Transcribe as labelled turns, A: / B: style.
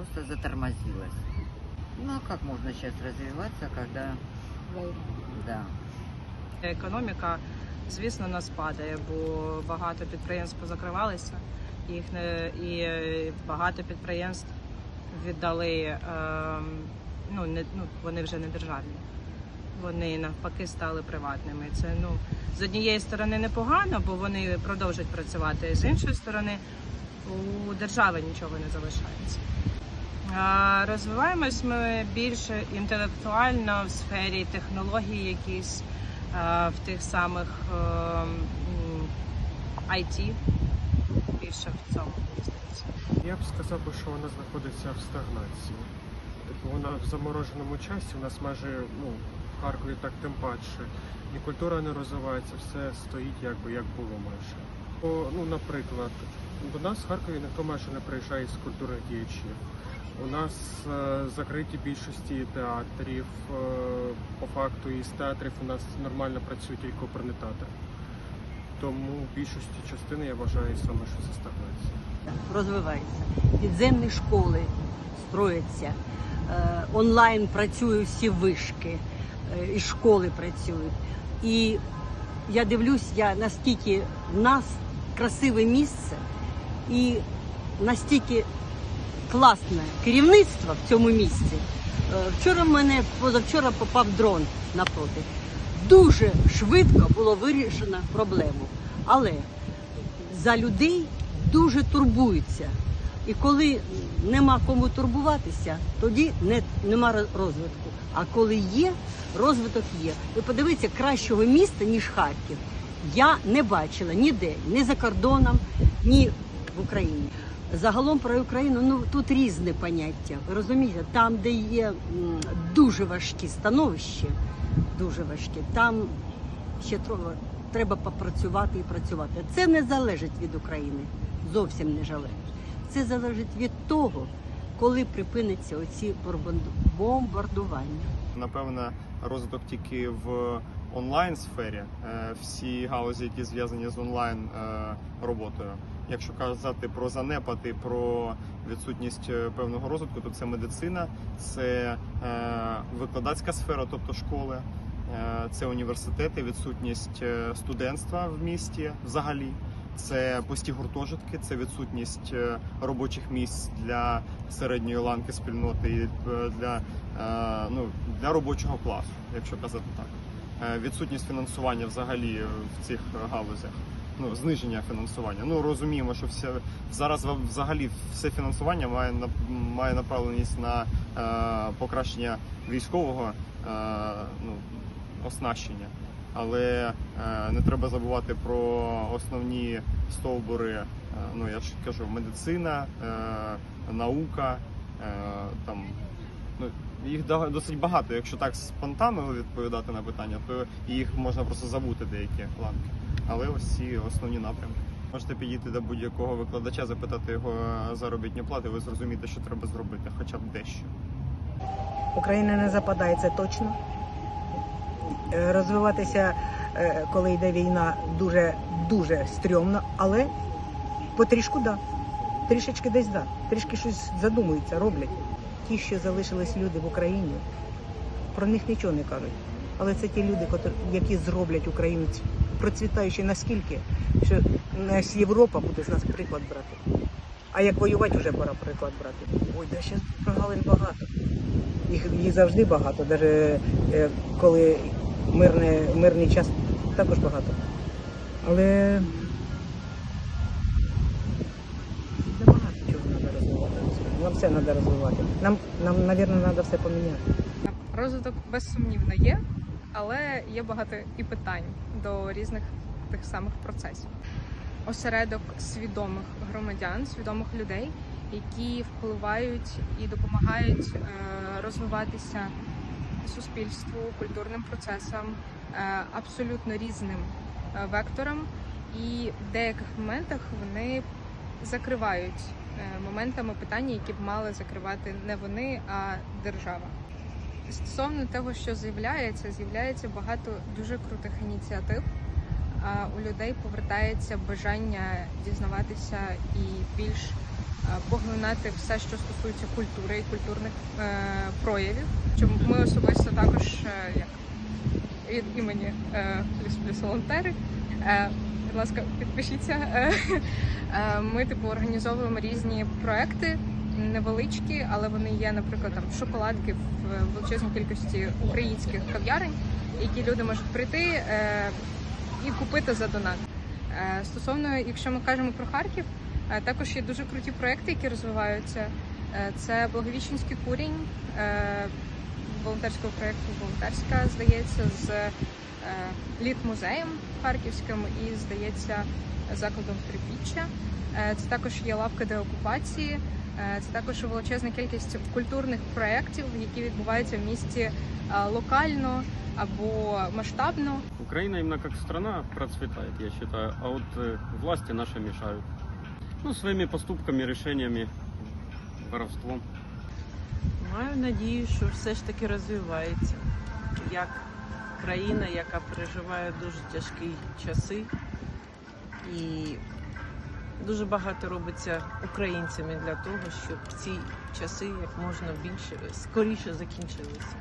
A: просто затормозилось. Ну а как можно сейчас развиваться, когда... Да.
B: Економіка, звісно, нас падає, бо багато підприємств позакривалися, їх не і е, багато підприємств віддали. ем, ну не ну вони вже не державні. Вони навпаки стали приватними. Це ну з однієї сторони непогано, бо вони продовжують працювати. З іншої сторони, у держави нічого не залишається. Розвиваємось ми більше інтелектуально в сфері технологій, якісь в тих самих IT. Більше в цьому здається.
C: Я б сказав, що вона знаходиться в стагнації. Типу вона в замороженому часі, у нас майже ну, в Харкові так тим паче. Ні культура не розвивається, все стоїть якби як було майже. О, ну, наприклад, до нас в Харкові ніхто майже не приїжджає з культурних діячів. У нас е, закриті більшості театрів. Е, по факту із театрів у нас нормально працює тільки оперний. Тому більшості частини я вважаю саме, що це стагнація.
D: розвивається. Підземні школи строяться, е, онлайн працюють всі вишки, і школи працюють. І я дивлюсь, я наскільки в нас красиве місце і настільки класне керівництво в цьому місці. Е, Вчора в мене позавчора попав дрон напроти. Дуже швидко було вирішено проблему. Але за людей дуже турбуються. І коли нема кому турбуватися, тоді не, нема розвитку. А коли є, розвиток є. Ви подивіться, кращого міста, ніж Харків, я не бачила ніде, ні за кордоном, ні в Україні. Загалом про Україну ну тут різне поняття. Ви розумієте, там, де є дуже важкі становища, дуже важкі, там ще трохи треба попрацювати і працювати. Це не залежить від України, зовсім не залежить. Це залежить від того, коли припиниться оці бомбардування.
E: напевно, розвиток тільки в онлайн сфері. Е, Всі галузі, які зв'язані з онлайн е, роботою. Якщо казати про занепад і про відсутність е, певного розвитку, то це медицина, це е, викладацька сфера, тобто школи, е, це університети, відсутність студентства в місті взагалі. Це пусті гуртожитки, це відсутність робочих місць для середньої ланки спільноти і для, ну, для робочого класу, якщо казати так. Відсутність фінансування взагалі в цих галузях. Ну, зниження фінансування. Ну розуміємо, що все зараз взагалі все фінансування має має направленість на е, покращення військового е, ну, оснащення. Але е, не треба забувати про основні стовбури. Е, ну я ж кажу, медицина, е, наука. Е, там ну їх досить багато. Якщо так спонтанно відповідати на питання, то їх можна просто забути деякі ланки. Але ось ці основні напрямки. Можете підійти до будь-якого викладача, запитати його заробітні плати. Ви зрозумієте, що треба зробити, хоча б дещо.
F: Україна не западає, це точно. Е, Розвиватися, е, коли йде війна, дуже дуже стрьомно, але потрішку да. Трішечки десь да. Трішки щось задумуються, роблять. Ті, що залишились люди в Україні, про них нічого не кажуть. Але це ті люди, які зроблять Україну процвітаючи наскільки, що нас Європа буде з нас приклад брати. А як воювати, вже пора приклад брати. Ой, да ще прогалин багато. Їх, їх завжди багато, навіть коли мирне, мирний час також багато. Але багато чого треба розвивати. Нам все треба розвивати. Нам, нам, мабуть, треба все поміняти.
G: Розвиток безсумнівно є, але є багато і питань до різних тих самих процесів. Осередок свідомих громадян, свідомих людей, які впливають і допомагають е, розвиватися суспільству, культурним процесам, е, абсолютно різним е, векторам, і в деяких моментах вони закривають моментами питання, які б мали закривати не вони, а держава. Стосовно того, що з'являється, з'являється багато дуже крутих ініціатив. У людей повертається бажання дізнаватися і більш поглинати все, що стосується культури і культурних е, проявів. Чому ми особисто також е, як від імені е, плюс плюс волонтери. Будь ласка, підпишіться. Ми типу організовуємо різні проекти. Невеличкі, але вони є, наприклад, там шоколадки в величезній кількості українських кав'ярень, які люди можуть прийти е, і купити за донат. Е, Стосовно, якщо ми кажемо про Харків, е, також є дуже круті проекти, які розвиваються. Це Благовіщенський курінь волонтерського проєкту Волонтерська, здається, з літ-музеєм харківським і, здається, закладом Трипіччя. Це також є лавка деокупації. Е, Це також величезна кількість культурних проєктів, які відбуваються в місті е, локально або масштабно.
H: Украина именно как страна процветает, я считаю, а вот э, власти наши мешают. Ну, своими поступками, решениями, воровством.
I: Маю надію, що все ж таки розвивається як країна, яка переживає дуже тяжкі часи, і дуже багато робиться українцями для того, щоб ці часи як можна більше скоріше закінчилися.